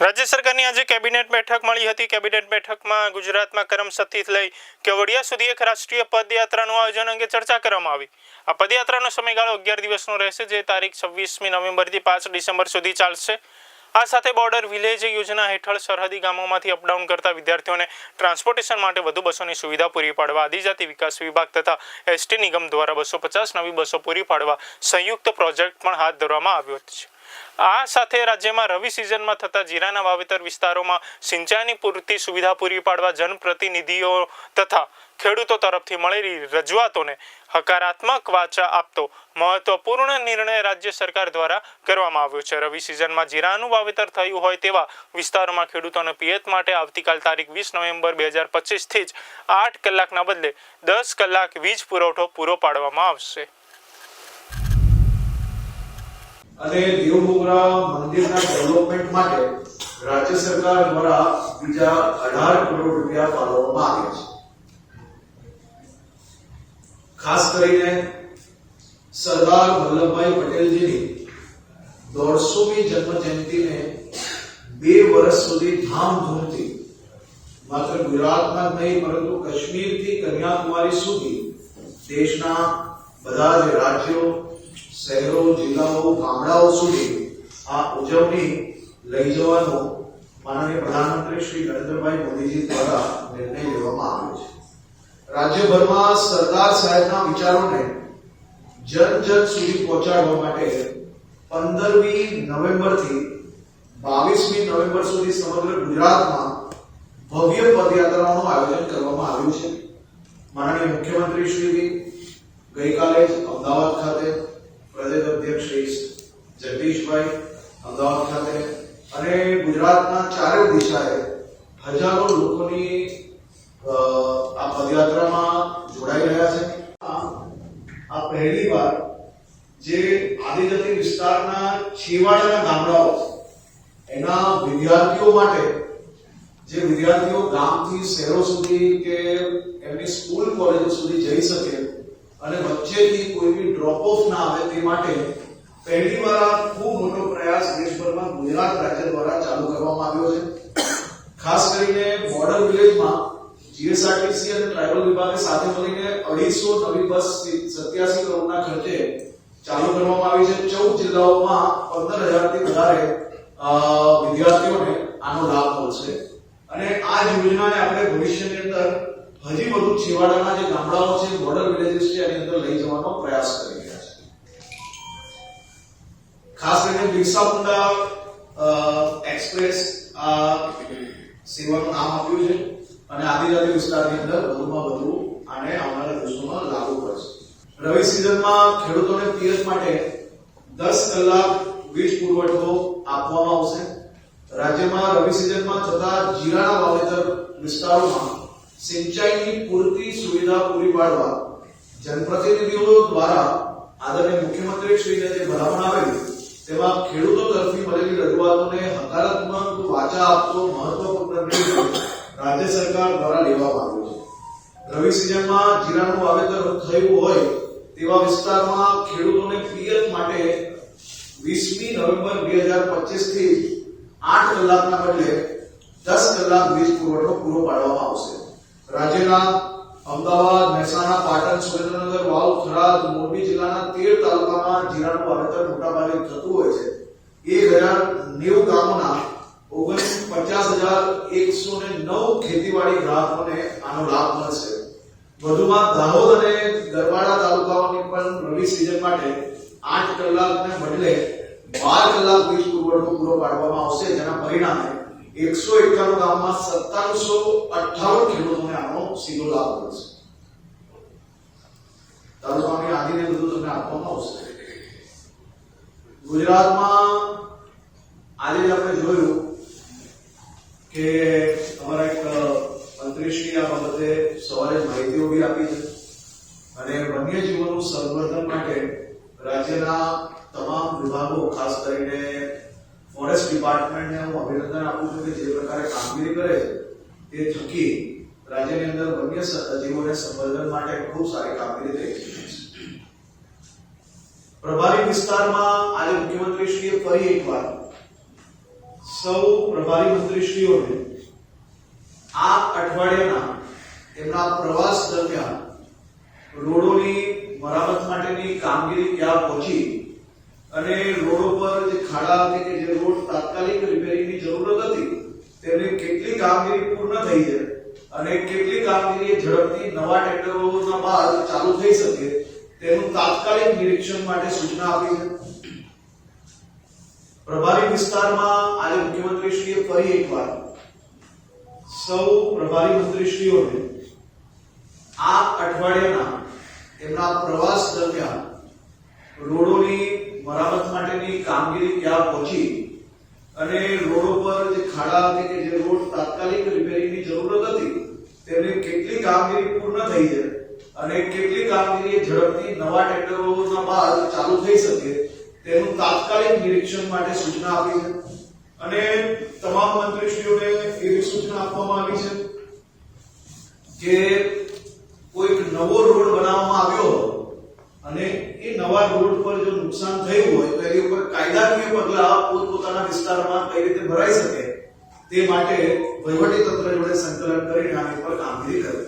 રાજ્ય સરકારની આજે કેબિનેટ બેઠક મળી હતી. કેબિનેટ બેઠકમાં ગુજરાતમાં કરમસદથી લઈ કેવડિયા સુધી એક રાષ્ટ્રીય પદયાત્રાનું આયોજન અંગે ચર્ચા કરવામાં આવી. આ પદયાત્રાનો સમયગાળો અગિયાર દિવસનો રહેશે, જે તારીખ છવ્વીસમી નવેમ્બરથી પાંચ ડિસેમ્બર સુધી ચાલશે. આ સાથે બોર્ડર વિલેજ યોજના હેઠળ સરહદી ગામોમાંથી અપડાઉન કરતા વિદ્યાર્થીઓને ટ્રાન્સપોર્ટેશન માટે વધુ બસોની સુવિધા પૂરી પાડવા, આદિજાતિ વિકાસ વિભાગ તથા એસટી નિગમ દ્વારા બસો પચાસ નવી બસો પૂરી પાડવા સંયુક્ત પ્રોજેક્ટ પણ હાથ ધરવામાં આવ્યો છે. આ સાથે રાજ્યમાં રવિ સિઝનમાં થતા જીરાના વાવેતર વિસ્તારોમાં સિંચાઈની પૂરતી સુવિધા પૂરી પાડવા જનપ્રતિનિધિઓ તથા ખેડૂતો તરફથી મળેલી રજૂઆતોને હકારાત્મક વાચા આપતો મહત્વપૂર્ણ નિર્ણય રાજ્ય સરકાર દ્વારા કરવામાં આવ્યો છે. રવિ સિઝનમાં જીરાનું વાવેતર થયું હોય તેવા વિસ્તારોમાં ખેડૂતોને પિયત માટે આવતીકાલ તારીખ વીસ નવેમ્બર બે હજાર પચીસથી જ આઠ કલાકના બદલે દસ કલાક વીજ પુરવઠો પૂરો પાડવામાં આવશે. અને દેવમોગરા મંદિરના ડેવલપમેન્ટ માટે રાજ્ય સરકાર દ્વારા બીજા અઢાર કરોડ રૂપિયા ફાળવવામાં આવ્યા છે. ખાસ કરીને સરદાર વલ્લભભાઈ પટેલજીની દોઢસોમી જન્મ જયંતિને બે વર્ષ સુધી ધામધૂમથી, માત્ર ગુજરાતમાં જ નહીં, પરંતુ કાશ્મીરથી કન્યાકુમારી સુધી દેશના બધા જ રાજ્યો શહેરો, જિલ્લાઓ, ગામડાઓ સુધી આ ઉજવણી લઈ જવાનો માનનીય પ્રધાનમંત્રી શ્રી નરેન્દ્રભાઈ મોદીજી દ્વારા નિર્ણય લેવામાં આવ્યો છે. રાજ્યભરમાં સરદાર સાહેબના વિચારોને જન જન સુધી પહોંચાડવા માટે પંદરમી નવેમ્બરથી બાવીસમી નવેમ્બર સુધી સમગ્ર ગુજરાતમાં ભવ્ય પદયાત્રાઓનું આયોજન કરવામાં આવ્યું છે. માનનીય મુખ્યમંત્રી શ્રી ગઈકાલે અમદાવાદ ખાતે પ્રદેશ અધ્યક્ષ શ્રી જગદીશભાઈ અમદાવાદ ખાતે અને ગુજરાતના ચારે દિશાએ હજારો લોકોની આ પદયાત્રામાં જોડાઈ રહ્યા છે. આ પહેલી વાર જે આદિજાતિ વિસ્તારના છેવાડાના ગામડાઓ, એના વિદ્યાર્થીઓ માટે, જે વિદ્યાર્થીઓ ગામથી શહેરો સુધી કે એમની સ્કૂલ કોલેજો સુધી જઈ શકે અને વચ્ચેથી કોઈ બી ડ્રોપ ઓફ ના આવે તે માટે પહેલી વાર આ ખૂબ મોટો પ્રયાસ દેશભરમાં ગુજરાત રાજ્ય દ્વારા ચાલુ કરવામાં આવ્યો છે. ખાસ કરીને બોર્ડર વિલેજમાં જીએસઆરટીસી અને ટ્રાઇબલ વિભાગે સાથે મળીને અઢીસો નવી બસ સત્યાસી કરોડના ખર્ચે ચાલુ કરવામાં આવી છે. ચૌદ જિલ્લાઓમાં પંદર હજારથી વધારે વિદ્યાર્થીઓને આનો લાભ મળશે. અને આ યોજનાને આપણે ભવિષ્યની અંદર હજી વધુ છેવાડાના જે ગામડાઓ છે બોર્ડર વિલેજીસ છે, એની અંદર લઈ જવાનો પ્રયાસ કરી રહ્યા છે. ખાસ કરીને બિરસા મુંડા એક્સપ્રેસ, આ સેવાનું નામ આપ્યું છે અને આદિજાતિ વિસ્તારની અંદર વધુમાં વધુ આને આવનારા દિવસોમાં લાગુ પડશે. રવિ સિઝનમાં ખેડૂતોને પિયત માટે દસ કલાક વીજ પુરવઠો આપવામાં આવશે. રાજ્યમાં રવિ સિઝનમાં થતા જીરાના વાવેતર વિસ્તારોમાં સિંચાઈની પૂરતી સુવિધા પૂરી પાડવા જનપ્રતિનિધિઓ દ્વારા આદરણીય મુખ્યમંત્રી શ્રીને જે ભલામણ આવેલી, તેમાં ખેડૂતો તરફથી મળેલી રજૂઆતોને હકારાત્મક વાચા આપતો મહત્વપૂર્ણ નિર્ણય રાજ્ય સરકાર દ્વારા લેવામાં આવ્યો છે. રવિ સિઝનમાં જીરાનું વાવેતર થયું હોય તેવા વિસ્તારમાં ખેડૂતોને પિયત માટે વીસમી નવેમ્બર બે હજાર પચીસથી આઠ કલાકના બદલે દસ કલાક વીજ પુરવઠો પૂરો પાડવામાં આવશે. રાજ્યના અમદાવાદ, મહેસાણા, પાટણ, સુરેન્દ્રનગર, વાવ, થરાદ, મોરબી જિલ્લાના તેર તાલુકામાં જીરાનું વાવેતર મોટાભાગે થતું હોય છે. એક હજાર નેવું ગામોના ઓગણ પચાસ હજાર એકસો ને નવ ખેતીવાડી ગ્રાહકોને આનો લાભ મળશે. વધુમાં દાહોદ અને ગરવાડા તાલુકાઓની પણ રવિ સિઝન માટે આઠ કલાકને બદલે બાર કલાક વીજ પુરવઠો પૂરો પાડવામાં આવશે, જેના પરિણામે એકસો એકાણું ગામમાં સત્તાવીસો અઠ્ઠાવન ખેડૂતોને આનો સીધો લાભ મળશે તાલુકાની યાદીને બધું તમને આપવામાં આવશે. ગુજરાતમાં આજે આપણે જોયું કે અમારા એક મંત્રીશ્રી આ બાબતે સવારે માહિતીઓ બી આપી છે. અને વન્યજીવોનું સંવર્ધન માટે રાજ્યના તમામ વિભાગો, ખાસ કરીને ફોરેસ્ટ ડિપાર્ટમેન્ટને હું અભિનંદન આપું છું કે જે પ્રકારે કામગીરી કરે છે, તે થકી રાજ્યની અંદર વન્ય સ- જીવોને સંવર્ધન માટે ખૂબ સારી કામગીરી થઈ છે. પ્રભારી વિસ્તારમાં આજે મુખ્યમંત્રીશ્રીએ ફરી એકવાર સૌ પ્રભારી મંત્રીશ્રીઓને આ અઠવાડિયાના એમના પ્રવાસ દરમિયાન રોડોની મરામત માટેની કામગીરી ક્યાં પહોંચી અને રોડ ઉપર જે ખાડા હતી કે જે રોડ તાત્કાલિક રિપેરિંગની જરૂરત હતી તેની કેટલી કામગીરી પૂર્ણ થઈ છે અને કેટલી કામગીરી ઝડપથી નવા ટેન્ડરોના બાદ ચાલુ થઈ શકે, તેનું તાત્કાલિક નિરીક્ષણ માટે સૂચના આપી છે. પ્રભારી વિસ્તારમાં આજે મુખ્યમંત્રીશ્રીએ ફરી એકવાર સૌ પ્રભારી મંત્રીશ્રીઓને આ અઠવાડિયાના એમના પ્રવાસ દરમિયાન રોડોની મરામત માટેની કામગીરી ક્યાં પહોંચી અને રોડ પર જે ખાડા હતી કે જે રોડ તાત્કાલિક રિપેરિંગની જરૂરત હતી તેની કેટલી કામગીરી પૂર્ણ થઈ છે અને કેટલી કામગીરી ઝડપથી નવા ટેન્ડરોના બાદ ચાલુ થઈ શકે, તેનું તાત્કાલિક નિરીક્ષણ માટે સૂચના આપી છે. અને તમામ મંત્રીશ્રીઓને એવી સૂચના આપવામાં આવી છે કે કોઈક નવો રોડ બનાવવામાં આવ્યો અને એ નવા રોડ પર જો નુકસાન થયું હોય તો એની ઉપર કાયદાકીય પગલા પોતપોતાના વિસ્તારમાં કઈ રીતે ભરાઈ શકે તે માટે વહીવટી તંત્ર જોડે સંકલન કરીને આની પર કામગીરી કરવી.